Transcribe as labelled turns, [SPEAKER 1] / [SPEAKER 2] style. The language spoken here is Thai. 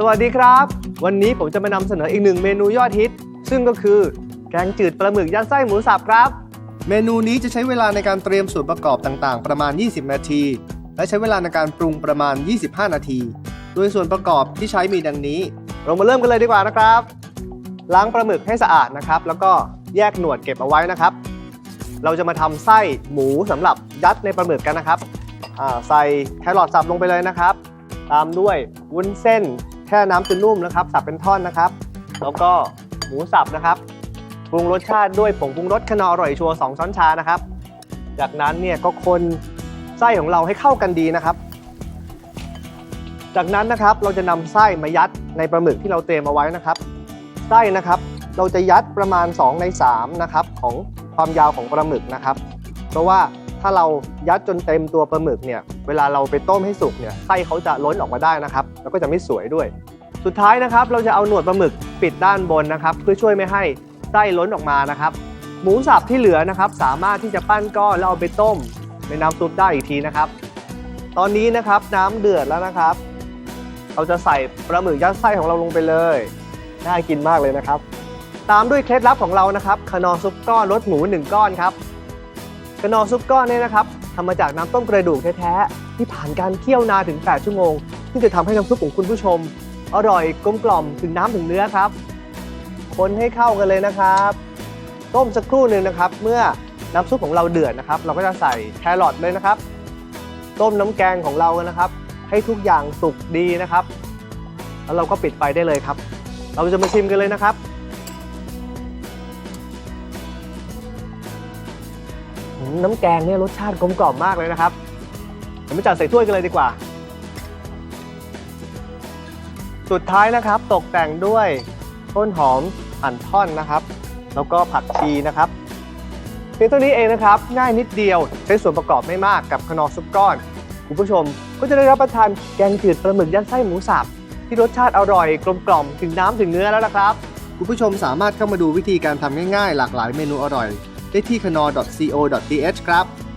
[SPEAKER 1] สวัสดีครับ วันนี้ผมจะมานำเสนออีกหนึ่งเมนูยอดฮิต ซึ่งก็คือแกงจืดปลาหมึกยัดไส้หมูสับครับ
[SPEAKER 2] เมนูนี้จะใช้เวลาในการเตรียมส่วนประกอบต่างๆ ประมาณ 20 นาที และใช้เวลาในการปรุงประมาณ 25 นาที โดยส่วนประกอบที่ใช้มีดังนี้
[SPEAKER 1] เรามาเริ่มกันเลยดีกว่านะครับ ล้างปลาหมึกให้สะอาดนะครับ แล้วก็แยกหนวดเก็บเอาไว้นะครับ เราจะมาทำไส้หมูสำหรับยัดในปลาหมึกกันนะครับอ่าใส่แครอทสับลงไปเลยนะครับ ตามด้วยวุ้นเส้น แช่น้ำจนนุ่มนะครับ สับเป็นท่อนนะครับ แล้วก็หมูสับนะครับปรุงรสชาติด้วยผงปรุงรสขนอร่อยชัวร์สองช้อนชานะครับ จากนั้นเนี่ยก็คนไส้ของเราให้เข้ากันดีนะครับ จากนั้นนะครับเราจะนำไส้มายัดในปลาหมึกที่เราเตรียมเอาไว้นะครับ ไส้นะครับเราจะยัดประมาณ 2 ใน3นะครับของความยาวของปลาหมึกนะครับ เพราะว่า ถ้าเรายัดจนเต็มตัวปลาหมึกเนี่ยเวลาเราไปต้มให้สุกเนี่ยไส้เขาจะล้นออกมาได้นะครับ แล้วก็จะไม่สวยด้วย สุดท้ายนะครับ เราจะเอาหนวดปลาหมึกปิดด้านบนนะครับ เพื่อช่วยไม่ให้ไส้ล้นออกมานะครับ หมูสับที่เหลือนะครับ สามารถที่จะปั้นก้อนแล้วเอาไปต้มในน้ำซุปได้อีกทีนะครับ ตอนนี้นะครับน้ำเดือดแล้วนะครับ เราจะใส่ปลาหมึกยัดไส้ของเราลงไปเลยน่ากินมากเลยนะครับ ตามด้วยเคล็ดลับของเรานะครับขนอซุปก้อนรสหมู 1 ก้อนครับ ขนอซุปก้อนเนี่ยนะครับทำมาจากน้ำต้มกระดูกแท้ๆที่ผ่านการเคี่ยวนานถึง 8 ชั่วโมง ที่จะทำให้น้ำซุปของคุณผู้ชม อร่อยกลมกล่อมถึงน้ำถึงเนื้อครับ คนให้เข้ากันเลยนะครับ ต้มสักครู่หนึ่งนะครับ เมื่อน้ำซุปของเราเดือดนะครับ เราก็จะใส่แครอทเลยนะครับ ต้มน้ำแกงของเรากันนะครับ ให้ทุกอย่างสุกดีนะครับ แล้วเราก็ปิดไฟได้เลยครับ เราจะมาชิมกันเลยนะครับ น้ำแกงเนี่ยรสชาติกลมกล่อมมากเลยนะครับเดี๋ยวมาจัดใส่ถ้วยกันเลยดีกว่า สุดท้ายนะครับตกแต่งด้วยต้นหอมหั่นท่อนนะครับ แล้วก็ผักชีนะครับเพียงเท่านี้เองนะครับ ง่ายนิดเดียวใช้ส่วนประกอบไม่มากกับขนอซุปก้อน คุณผู้ชมก็จะได้รับประทานแกงจืดปลาหมึกยัดไส้หมูสับที่รสชาติอร่อยกลมกล่อมถึงน้ำถึงเนื้อแล้วนะครับ
[SPEAKER 2] คุณผู้ชมสามารถเข้ามาดูวิธีการทำง่ายๆ หลากหลายเมนูอร่อย ได้ที่ k n o r co th ครับ